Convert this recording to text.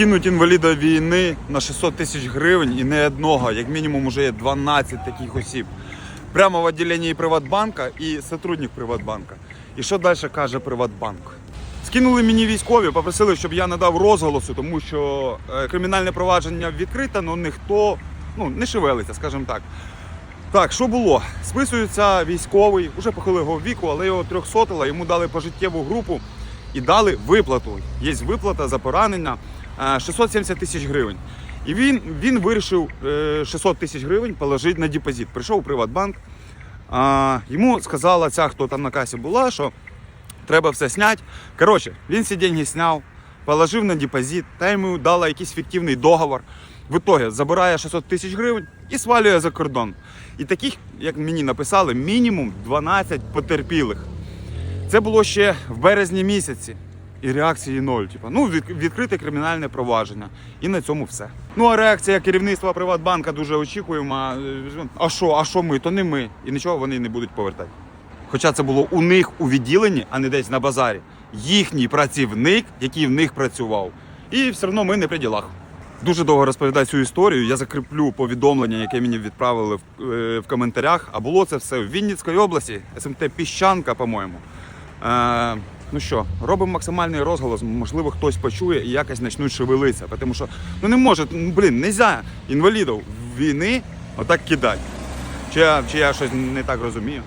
скинуть інваліда війни на 600 тисяч гривень і не одного, як мінімум уже є 12 таких осіб. Прямо в відділенні Приватбанка і сотрудник Приватбанка. І що далі каже Приватбанк? Скинули мені військові, попросили, щоб я надав розголосу, тому що е, кримінальне провадження відкрите, але ніхто ну, не шевелиться, скажімо так. Так, що було? Списується військовий, уже похилого віку, але його трьохсотила, йому дали пожиттєву групу і дали виплату. Є виплата за поранення 670 тисяч гривень. І він, він вирішив е, 600 тисяч гривень положити на депозит. Прийшов у Приватбанк. А, йому сказала ця, хто там на касі була, що треба все зняти. Коротше, він ці деньги зняв, положив на депозит, та йому дала якийсь фіктивний договор. В итоге забирає 600 тисяч гривень і свалює за кордон. І таких, як мені написали, мінімум 12 потерпілих. Це було ще в березні місяці. І реакції ноль. Типу, ну, відкрите кримінальне провадження. І на цьому все. Ну а реакція керівництва Приватбанка дуже очікуєма. Е, А що, а що ми? То не ми. І нічого вони не будуть повертати. Хоча це було у них у відділенні, а не десь на базарі. Їхній працівник, який в них працював. І все одно ми не при ділах. Дуже довго розповідаю цю історію. Я закріплю повідомлення, яке мені відправили в, е, в коментарях. А було це все в Вінницькій області, СМТ Піщанка, по-моєму. Е, ну що, робимо максимальний розголос. Можливо, хтось почує і якось почнуть шевелитися. Тому що ну не може, ну, блін, не можна інвалідів війни отак кидати. Чи чи я щось не так розумію?